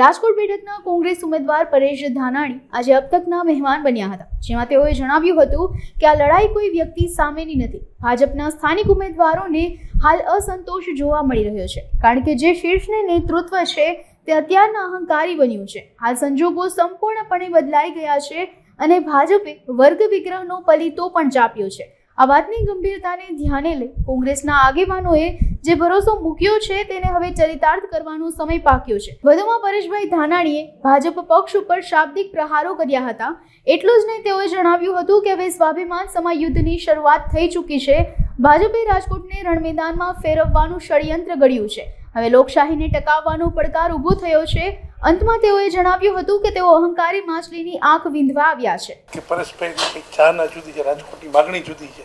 રાજકોટ બેઠકના કોંગ્રેસ ઉમેદવાર પરેશ ધાનાણી આજે અબ તકના મહેમાન બન્યા હતા. જેમાં તેઓએ જણાવ્યું હતું કે આ લડાઈ કોઈ વ્યક્તિ સામેની નથી. ભાજપના સ્થાનિક ઉમેદવારોને હાલ અસંતોષ જોવા મળી રહ્યો છે. કારણ કે જે શીર્ષને નેતૃત્વ છે, તે અત્યારના અહંકારી બન્યું છે. હાલ સંજોગો સંપૂર્ણપણે બદલાઈ ગયા છે અને ભાજપે વર્ગ વિગ્રહનો પલીતો પણ ચાપ્યો છે. આ વાતની ગંભીરતાને ધ્યાને લઈ કોંગ્રેસના આગેવાનોએ જે ભરોસો મૂક્યો છે તેને હવે ચરિતાર્થ કરવાનો સમય પાક્યો છે. વધુમાં પરેશભાઈ ધાનાણીએ ભાજપ પક્ષ ઉપર શાબ્દિક પ્રહારો કર્યા હતા. એટલું જ નહીં, તેઓએ જણાવ્યું હતું કે હવે સ્વાભિમાન સમા યુદ્ધની શરૂઆત થઈ ચૂકી છે. ભાજપે રાજકોટને રણમેદાનમાં ફેરવવાનું ષડયંત્ર ઘડ્યું છે. હવે લોકશાહીને ટકાવવાનો પડકાર ઊભો થયો છે. અંતમાં તેઓએ જણાવ્યું હતું કે તેઓ અહંકારી માછલીની આંખ વિંધવા આવ્યા છે. કે પરેશભાઈની કંઈક જુદી છે રાજકોટની માગણી જુદી છે.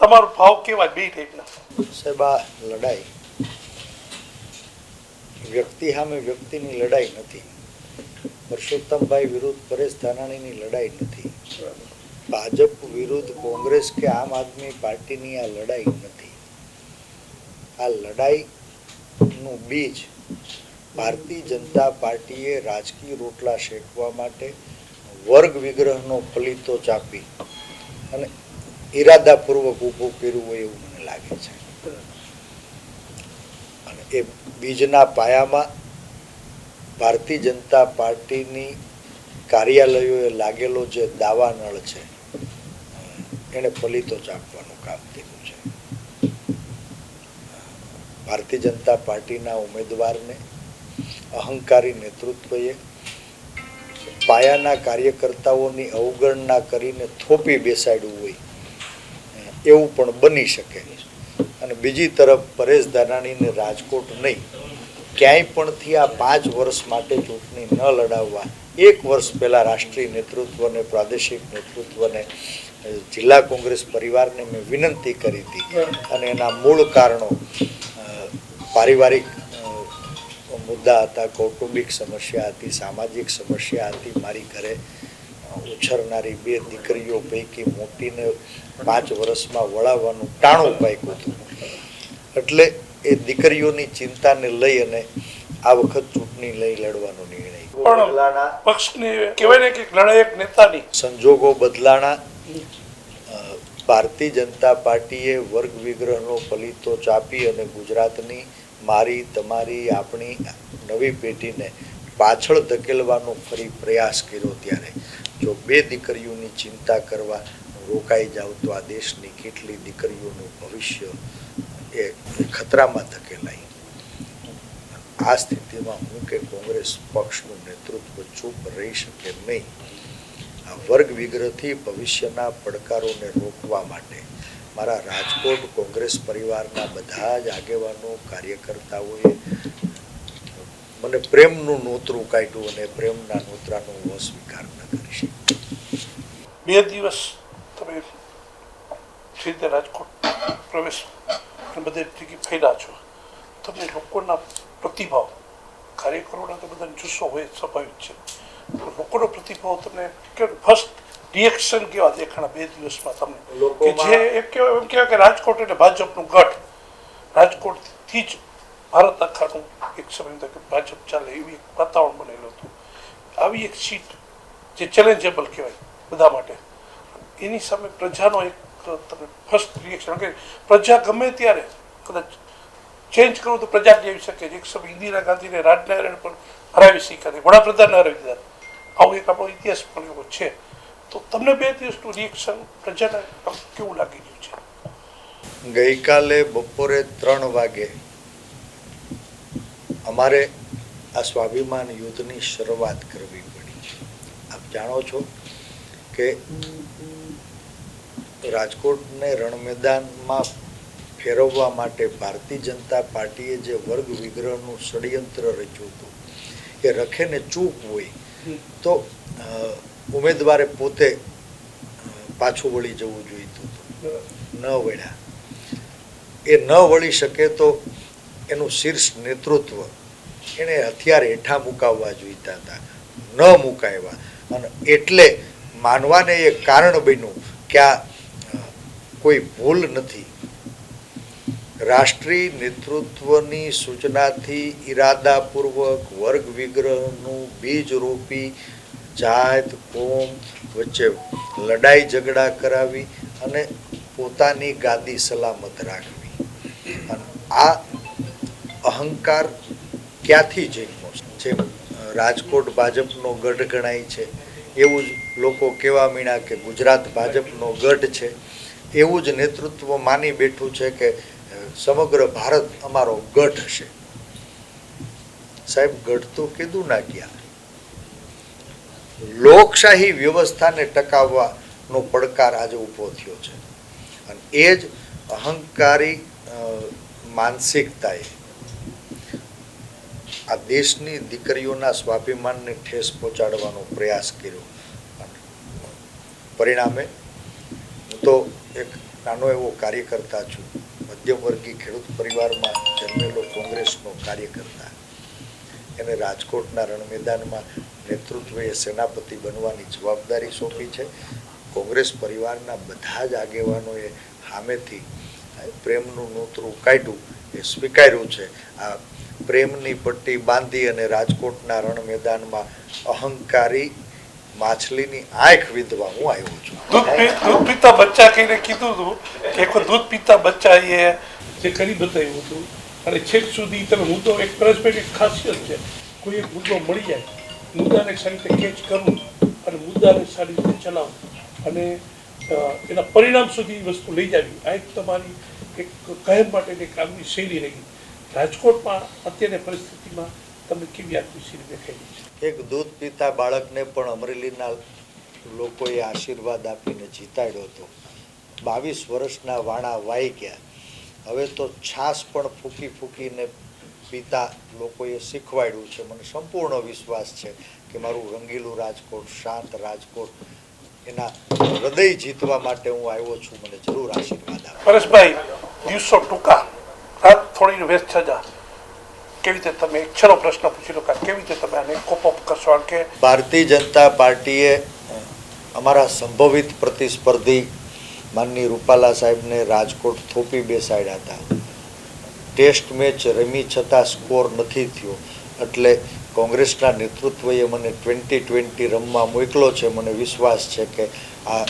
તમારો ભાવ કેવા બે ટાઈપના સાહેબ આ લડાઈ વ્યક્તિ સામે વ્યક્તિની લડાઈ નથી. પરસોત્તમભાઈ વિરુદ્ધ પરેશ ધાનાણીની લડાઈ નથી. ભાજપ વિરુદ્ધ કોંગ્રેસ કે આમ આદમી પાર્ટીની આ લડાઈ નથી. આ લડાઈનું બીજ ભારતીય જનતા પાર્ટીએ રાજકીય રોટલા શેકવા માટે વર્ગ વિગ્રહનો ફલિતો ચાપી અને ઈરાદાપૂર્વક ઊભું કર્યું હોય એવું મને લાગે છે. અને એ બીજના પાયામાં ભારતીય જનતા પાર્ટીની કાર્યાલયોએ લાગેલો જે દાવાનળ છે, એને ફલિતો ચાપવાનું કામ કર્યું છે. ભારતીય જનતા પાર્ટીના ઉમેદવારને અહંકારી નેતૃત્વએ પાયાના કાર્યકર્તાઓની અવગણના કરીને થોપી બેસાડ્યું હોય એવું પણ બની શકે. અને બીજી તરફ પરેશ ધાનાણીને રાજકોટ નહીં, ક્યાંય પણથી આ પાંચ વર્ષ માટે ચૂંટણી ન લડાવવા. એક વર્ષ પહેલાં રાષ્ટ્રીય નેતૃત્વને, પ્રાદેશિક નેતૃત્વને જિલ્લા કોંગ્રેસ પરિવારને મેં વિનંતી કરી હતી. અને એના મૂળ કારણો પારિવારિક મુદ્દા હતા કૌટુંબિક સમસ્યા હતી સામાજિક સમસ્યા હતી. મારી ઘરે ઉછરનારી બે દીકરીઓ પૈકી મોટીને પાંચ વર્ષમાં વળાવવાનું ટાણું પાક્યું હતું. એટલે એ દીકરીઓની ચિંતાને લઈ અને આ વખત ચૂંટણી લઈ લડવાનો નિર્ણય પક્ષને કહેવાય ને કે લડાયક નેતાની. સંજોગો બદલાણા ભારતીય જનતા પાર્ટીએ વર્ગ વિગ્રહનો ફલિતો ચાપી અને ગુજરાતની મારી, તમારી, આપણી નવી પેઢીને પાછળ ધકેલવાનો ફરી પ્રયાસ કર્યો ત્યારે. જો બે દીકરીઓની ચિંતા કરવા રોકાઈ જાવ તો આ દેશની કેટલી દીકરીઓનું ભવિષ્ય એ ખતરામાં ધકેલાય. આ સ્થિતિમાં હું કે કોંગ્રેસ પક્ષનું નેતૃત્વ ચૂપ રહી શકે નહીં. આ વર્ગ વિગ્રહથી ભવિષ્યના પડકારોને રોકવા માટે મારા રાજકોટ કોંગ્રેસ પરિવારના બધા જ આગેવાનો, કાર્યકર્તાઓએ મને પ્રેમનું નોતરું કાઢ્યું અને પ્રેમના નોતરાનો હું અસ્વીકાર ન કરી શકું બે દિવસ તમે સીધે રાજકોટ પ્રવેશ બધે જગ્યાએ ફેર્યા છો, તમને લોકોના પ્રતિભાવ, કાર્યકરોના તો બધાને જુસ્સો હોય, સ્વાભાવિક છે. લોકોનો પ્રતિભાવ તમને ફર્સ્ટ રિએક્શન કેવા દેખાણા બે દિવસમાં તમને? કે જે એક કહેવાય એમ કહેવાય કે રાજકોટ એટલે ભાજપનું ગઢ રાજકોટથી જ ભારત આખાનું એક સમય કે ભાજપ ચાલે એવી એક વાતાવરણ બનેલું હતું. આવી એક સીટ જે ચેલેન્જેબલ કહેવાય બધા માટે. એની સામે પ્રજાનો એક તમે ફર્સ્ટ રિએક્શન કે પ્રજા ગમે ત્યારે કદાચ ચેન્જ કરવું તો પ્રજા જેવી શકે છે. એક સમય ઇન્દિરા ગાંધીને રાજનારાયણ પણ હરાવી શીખ્યા વડાપ્રધાનને હરાવી દીધા. આવો એક આપણો ઇતિહાસ પણ એવો છે. તો તમને બે દિવસનું રિએક્શન પ્રજાને કેવું લાગી રહ્યું છે? ગઈકાલે બપોરે ત્રણ વાગે અમારે આ સ્વાભિમાન યુદ્ધની શરૂઆત કરવી પડી. આપ જાણો છો કે રાજકોટને રણમેદાનમાં ફેરવવા માટે ભારતીય જનતા પાર્ટીએ જે વર્ગ વિગ્રહનું ષડયંત્ર રચ્યું હતું, એ રખેને ચૂક હોય, તો ઉમેદવારે પોતે પાછું વળી જવું જોઈતું હતું ન વળ્યા. એ ન વળી શકે તો એનું શીર્ષ નેતૃત્વ એને હથિયાર હેઠા મુકાવવા જોઈતા હતા. ન મુકાવ્યા. અને એટલે માનવાને એ કારણ બન્યું કે આ કોઈ ભૂલ નથી. રાષ્ટ્રીય નેતૃત્વની સૂચનાથી ઈરાદાપૂર્વક વર્ગ વિગ્રહનું બીજ રોપી જાત કોમ વચ્ચે લડાઈ ઝઘડા કરાવી અને પોતાની ગાદી સલામત રાખવી. અને આ અહંકાર ક્યાંથી જન્મો છે રાજકોટ ભાજપનો ગઢ ગણાય છે, એવું જ લોકો કહેવા મીણા કે ગુજરાત ભાજપનો ગઢ છે. એવું જ નેતૃત્વ માની બેઠું છે કે સમગ્ર ભારત અમારો ગઢ હશે સાહેબ, ગઢ તો કીધું ના ગયા. લોકશાહી વ્યવસ્થાને ટકાવવાનો પડકાર આજે ઊભો થયો છે. અને એ જ અહંકારી માનસિકતાએ આ દેશની દીકરીઓના સ્વાભિમાનને ઠેસ પહોંચાડવાનો પ્રયાસ કર્યો. પરિણામે હું તો એક નાનો એવો કાર્યકર્તા છું. મધ્યમ વર્ગી ખેડૂત પરિવારમાં જન્મેલો કોંગ્રેસનો કાર્યકર્તા. એને રાજકોટના રણ મેદાનમાં નેતૃત્વએ સેનાપતિ બનવાની જવાબદારી સોંપી છે. કોંગ્રેસ પરિવારના બધા જ આગેવાનોએ સામેથી પ્રેમનું નોતરું કાઢ્યું, એ સ્વીકાર્યું છે. આ પ્રેમની પટ્ટી બાંધી અને રાજકોટના રણ મેદાનમાં અહંકારી માછલીની આંખ વિધવા હું આવ્યો છું. દૂધ પીતા બચ્ચા કહીને કીધું હતું કે એક દૂધ પીતા બચ્ચા એ જે કરી બતાવ્યું હતું, અને છેક સુધી તમે મુદ્દો, એક એક ખાસિયત છે, કોઈ એક મુદ્દો મળી જાય. મુદ્દાને સારી રીતે કેચ કરવું અને મુદ્દાને સારી રીતે ચલાવવું અને એના પરિણામ સુધી વસ્તુ લઈ જવી. આ એક તમારી એક કાયમ માટેની આગવી શૈલી રહી. રાજકોટમાં અત્યારની પરિસ્થિતિમાં તમને કેવી આખી શૈલી દેખાઈ એક દૂધ પીતા બાળકને પણ અમરેલીના લોકોએ આશીર્વાદ આપીને જીતાડ્યો હતો. બાવીસ વર્ષના વાણા વાઈ ગયા. હવે તો છાશ પણ ફૂકી ફૂકીને પીતા લોકોએ શીખવાડ્યું છે. મને સંપૂર્ણ વિશ્વાસ છે કે મારું રંગીલું રાજકોટ શાંત રાજકોટ એના હૃદય જીતવા માટે હું આવ્યો છું. મને જરૂર આશીર્વાદ આપો પરેશભાઈ દિવસો ટૂંકા. રાત થોડી વ્યસ્ત થતા કેવી રીતે તમે એક છેલ્લો પ્રશ્ન પૂછી લો કે કેવી રીતે તમે આને કોપ અપ કરશો? કે ભારતીય જનતા પાર્ટીએ અમારા સંભવિત પ્રતિસ્પર્ધી માનની રૂપાલા સાહેબને રાજકોટ થોપી બેસાડ્યા હતા. ટેસ્ટ મેચ રમી છતાં સ્કોર નથી થયો. એટલે કોંગ્રેસના નેતૃત્વએ મને ટ્વેન્ટી ટ્વેન્ટી રમવા મોકલો છે. મને વિશ્વાસ છે કે આ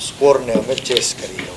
સ્કોરને અમે ચેસ કરી લઉં.